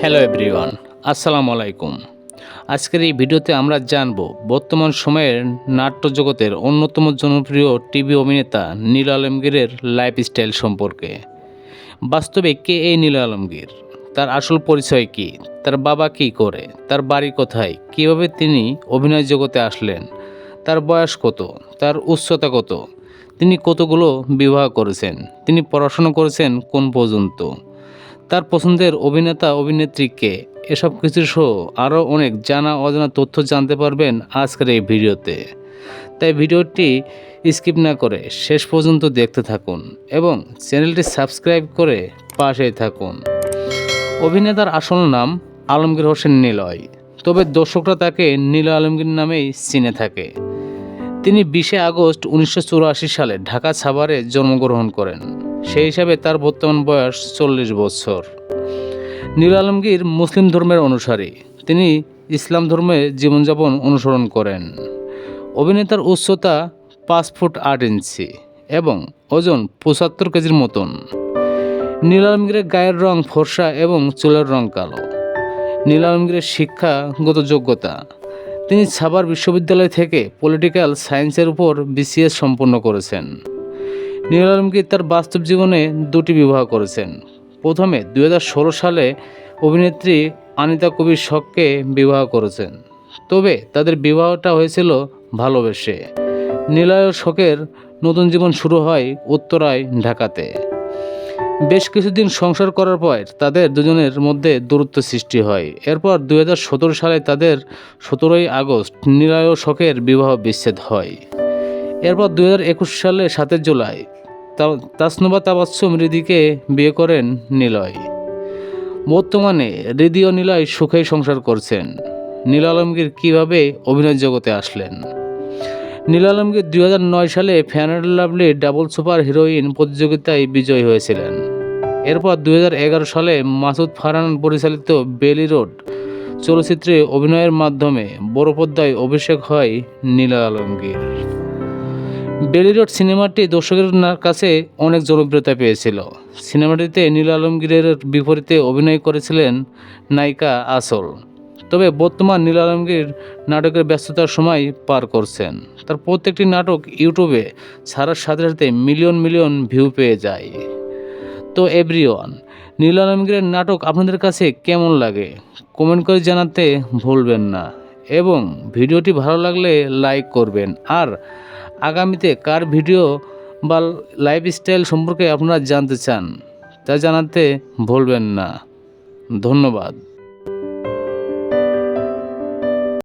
Hello everyone আসসালামু আলাইকুম। আজকের এই ভিডিওতে আমরা জানব, বর্তমান সময়ের নাট্য জগতের অন্যতম জনপ্রিয় টিভি অভিনেতা নীল আলমগীরের লাইফস্টাইল সম্পর্কে। বাস্তবে কে এই নীল আলমগীর? তার আসল পরিচয় কি? তার বাবা কি করে? তার বাড়ি কোথায়? কীভাবে তিনি অভিনয় জগতে আসলেন? তার বয়স কত? তার উচ্চতা কত? তিনি কতগুলো বিবাহ করেছেন? তিনি পড়াশোনা করেছেন কোন পর্যন্ত? তার পছন্দের অভিনেতা অভিনেত্রীকে এসব কিছু সহ আরও অনেক জানা, অজানা তথ্য জানতে পারবেন আজকের এই ভিডিওতে। তাই ভিডিওটি স্কিপ না করে শেষ পর্যন্ত দেখতে থাকুন এবং চ্যানেলটি সাবস্ক্রাইব করে পাশে থাকুন। অভিনেতার আসল নাম আলমগীর হোসেন নিলয়, তবে দর্শকরা তাকে নীল আলমগীর নামেই চিনে থাকে। তিনি বিশে আগস্ট উনিশশো চুরাশি সালে ঢাকা ছাভারে জন্মগ্রহণ করেন। সেই হিসাবে তার বর্তমান বয়স চল্লিশ বছর। নীল আলমগীর মুসলিম ধর্মের অনুসারী। তিনি ইসলাম ধর্মে জীবনযাপন অনুসরণ করেন। অভিনেতার উচ্চতা পাঁচ ফুট আট ইঞ্চি এবং ওজন পঁচাত্তর কেজির মতন। নীল আলমগীরের গায়ের রং ফর্সা এবং চুলের রং কালো। নীল আলমগীরের শিক্ষাগত যোগ্যতা তিনি সাভার বিশ্ববিদ্যালয় থেকে পলিটিক্যাল সায়েন্সের উপর বিসিএস সম্পন্ন করেছেন। নীল আলমগীর তার বাস্তব জীবনে দুটি বিবাহ করেছেন। প্রথমে দু হাজার ষোলো সালে অভিনেত্রী আনিতা কবির শখকে বিবাহ করেছেন। তবে তাদের বিবাহটা হয়েছিল ভালোবেসে। নীলয় শখের নতুন জীবন শুরু হয় উত্তরায়, ঢাকাতে। বেশ কিছুদিন সংসার করার পর তাদের দুজনের মধ্যে দূরত্ব সৃষ্টি হয়। এরপর দু হাজার সতেরো সালে তাদের সতেরোই আগস্ট নিলয় ও শখের বিবাহ বিচ্ছেদ হয়। এরপর দু হাজার একুশ সালে সাতের জুলাই তাসনুবা তাবাচ্ছুম রিদিকে বিয়ে করেন নিলয়। বর্তমানে রিদি ও নিলয় সুখেই সংসার করছেন। নীল আলমগীর কীভাবে অভিনয় জগতে আসলেন? নীল আলমগীর দুই হাজার নয় সালে fan lovely double super heroine প্রতিযোগিতায় বিজয়ী হয়েছিলেন। এরপর দু হাজার এগারো সালে মাসুদ ফারহান পরিচালিত বেলি রোড চলচ্চিত্রে অভিনয়ের মাধ্যমে বড় অভিষেক হয় নীলা আলমগীর। বেলি রোড সিনেমাটি দর্শকের কাছে অনেক জনপ্রিয়তা পেয়েছিল। সিনেমাটিতে নীল আলমগীরের বিপরীতে অভিনয় করেছিলেন নায়িকা আসল। তবে বর্তমান নীল আলমগীর নাটকের ব্যস্ততার সময় পার করছেন। তার প্রত্যেকটি নাটক ইউটিউবে ছাড়ার সাথে সাথে মিলিয়ন মিলিয়ন ভিউ পেয়ে যায়। তো এভরিওয়ান নীলন নাটক আপনাদের কাছে কেমন লাগে? কমেন্ট করে জানাতে ভুলবেন না। এবং ভিডিওটি ভালো লাগলে লাইক করবেন। আর আগামীতে কার ভিডিও বা লাইফস্টাইল সম্পর্কে আপনারা জানতে চান, তা জানাতে ভুলবেন না। ধন্যবাদ।